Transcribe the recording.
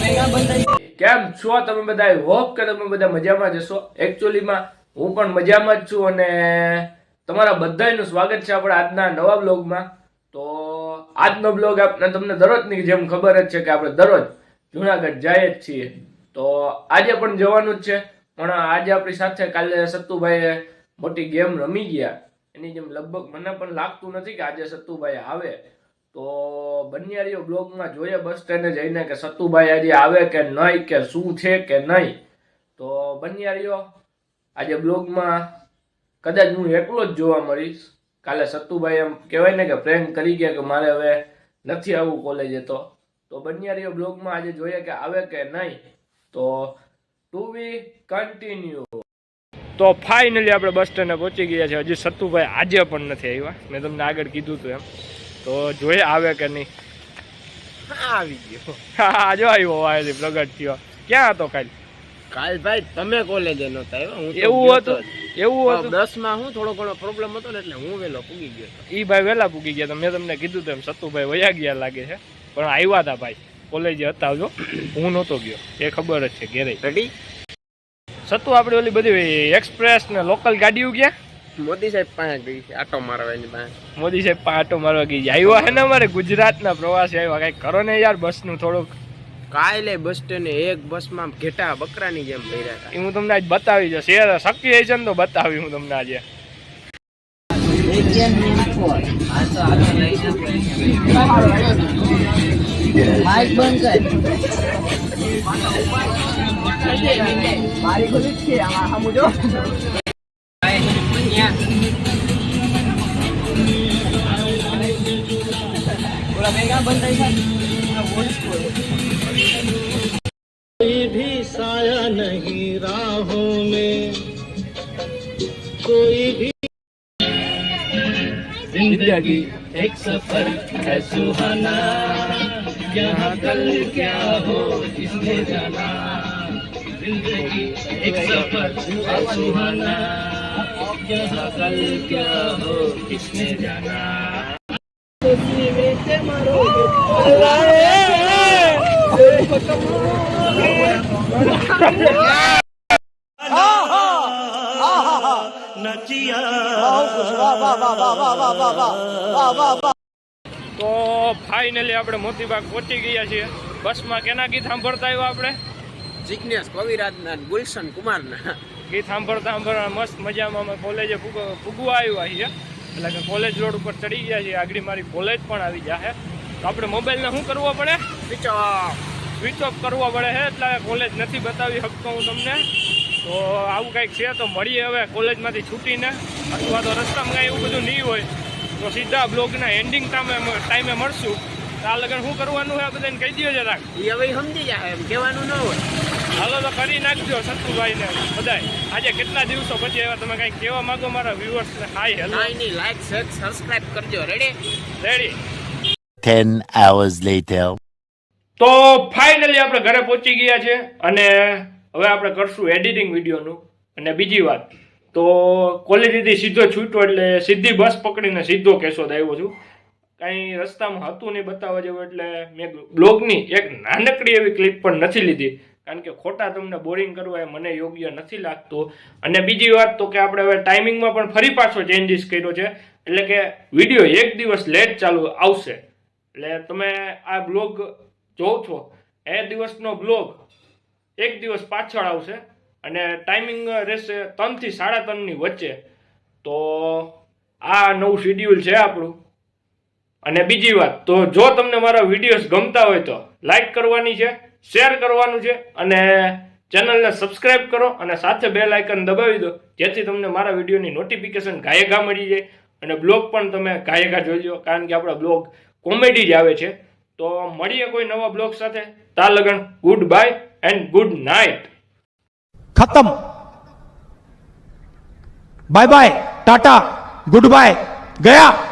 કેમ છો તમે બધા હોપ કે તમે બધા મજામાં જશો એકચ્યુઅલીમાં હું પણ મજામાં જ છું અને તમારા બધાનું સ્વાગત છે આપણા આજના નવા બ્લોગમાં તો આજનો બ્લોગ આપણે તમને દરરોજની જેમ ખબર જ છે કે આપણે દરરોજ જુનાગઢ જાય જ છીએ. તો આજે પણ જવાનું જ છે. પણ આજે આપણી સાથે કાલે સત્તુભાઈએ મોટી ગેમ રમી ગયા. એની જેમ લગભગ મને પણ લાગતું નથી કે આજે સત્તુભાઈ આવે. તો બન્યારીઓ બ્લોગમાં જોઈએ બસ સ્ટેન્ડે જઈને કે સત્તુભાઈ આજે આવે કે નહીં કે શું છે કે નહીં. તો બન્યારીઓ, આજે બ્લોગમાં કદાચ હું એકલો જ જોવા મળીશ. કાલે સત્તુભાઈ એમ કહેવાય ને કે પ્રેમ કરી ગયા કે મારે હવે નથી આવવું કોલેજે તો. તો બન્યારીઓ બ્લોગમાં આજે જોઈએ કે આવે કે નહીં. તો ટુ વી કન્ટિન્યુ તો ફાઇનલી આપણે બસ સ્ટેન્ડે પહોંચી ગયા છે. હજી સત્તુભાઈ આજે પણ નથી આવ્યા. મેં તમને આગળ કીધું હતું એમ. તો જોઈએ આવે કે નહીં? આવી ગયો. હા જો આવ્યો વાયલી પ્રગટ થયો. ક્યાં હતો કાલ? કાલ ભાઈ તમે કોલેજે નહોતા આવ્યા હું એવું હતું? એવું હતું? દસમાં હું થોડો ઘણો પ્રોબ્લેમ હતો ને એટલે હું વેલો પૂગી ગયો. ઈ ભાઈ વહેલા પૂગી ગયા તો મેં તમને કીધું તેમ સત્તુભાઈ વયા ગયા લાગે છે. પણ આવ્યા હતા ભાઈ. કોલેજે હતા જો. હું નહોતો ગયો. એ ખબર જ છે ઘેરે રેડી સત્તુ આપણે ઓલી બધી એક્સપ્રેસ ને લોકલ ગાડીઓ ક્યાં? મોદી સાહેબ પાસે ગઈ છે આટો મારવા એની પાસે. મોદી સાહેબ આટો મારવા ગઈ છે. આવ્યો હે ને અમારે ગુજરાતના પ્રવાસે આવ્યા. કઈ કરો ને યાર બસનું થોડુંક. કાલે બસ સ્ટેન્ડે એક બસમાં ઘેટા બકરાની જેમ ભર્યા હતા. એ હું તમને આજ બતાવી જશે યાર શક્ય છે ને તો બતાવી હું તમને આજે. માઇક બંધ કર. મારી ખુલી જ છે આમાં આમ જો ઓલા ભેગા બંધ થઈ જાય વોઇસ कोई भी साया नहीं राहों में कोई भी जिंदगी एक सफर है सुहाना यहाँ कल क्या हो किसने जाना जिंदगी एक सफर है सुहाना यहाँ कल क्या हो किसने जाना તો ફાઇનલી આપણે મોતીબાગ પહોંચી ગયા છીએ બસમાં કેના ગીત સાંભળતા આવ્યા આપણે જિજ્ઞેશ કવિરાજના ગુલશન કુમારના. ગીત સાંભળતા સાંભળતા મસ્ત મજામાં અમે કોલેજે ભૂગવા આવ્યા છીએ. એટલે કે કોલેજ રોડ ઉપર ચડી ગયા છીએ. આગળ મારી કોલેજ પણ આવી જશે તો આપણે મોબાઈલને શું કરવો પડે? સ્વિચ ઓફ સ્વિચ ઓફ કરવો પડે છે એટલે કોલેજ નથી બતાવી શકતો હું તમને. તો આવું કંઈક છે તો મળીએ હવે કોલેજમાંથી છૂટીને. અથવા તો રસ્તામાં કાંઈ એવું બધું નહીં હોય તો સીધા બ્લોગના એન્ડિંગ ટાઈમે ટાઈમે મળશું. તો આ લગન શું કરવાનું હોય આ બધાને કહી દો જરાક. એ હવે સમજી જાય એમ કહેવાનું ન હોય. હાલો તો કરી નાખજો સત્તુભાઈને બધાય. આજે કેટલા દિવસો પછી એવા તમે કઈ કહેવા માંગો મારા વ્યુઅર્સને hi hello like share subscribe કરજો. Ready ready 10 hours later. તો ફાઇનલી આપણે ઘરે પહોંચી ગયા છે અને હવે આપણે કરશું એડિટિંગ વિડીયોનું. અને બીજી વાત તો કોલેજથી સીધો છૂટો એટલે સીધી બસ પકડીને સીધો કેશોદ આવ્યો છું. કાંઈ રસ્તામાં હતું નહીં બતાવવા જેવું એટલે મેં બ્લોગની એક નાનકડી એવી ક્લિપ પણ નથી લીધી. કારણ કે ખોટા તમને બોરિંગ કરવા એ મને યોગ્ય નથી લાગતું. અને બીજી વાત તો કે આપણે હવે ટાઈમિંગમાં પણ ફરી પાછો ચેન્જીસ કર્યો છે. એટલે કે વીડિયો એક દિવસ લેટ ચાલુ આવશે. એટલે તમે આ બ્લોગ જોવ છો. એ દિવસનો બ્લોગ એક દિવસ પાછળ આવશે. અને ટાઈમિંગ રહેશે ત્રણથી સાડા ત્રણની વચ્ચે. તો આ નવું શેડ્યુલ છે આપણું. અને બીજી વાત તો જો તમને મારા વિડીયોઝ ગમતા હોય તો લાઈક કરવાની છે. શેર કરવાનું છે અને ચેનલને સબસ્ક્રાઇબ કરો અને સાથે બે લાઇકન દબાવી દો, જેથી તમને મારા વિડીયોની નોટિફિકેશન ગાયકા મળી જાય અને બ્લોગ પણ તમે ગાયેગા જોઈ લો કારણ કે આપણા બ્લોગ કોમેડી જ આવે છે. તો મળીએ કોઈ નવા બ્લોગ સાથે. તા લગન, good bye and good night. ખતમ. Bye bye, tata, good bye, ગયા.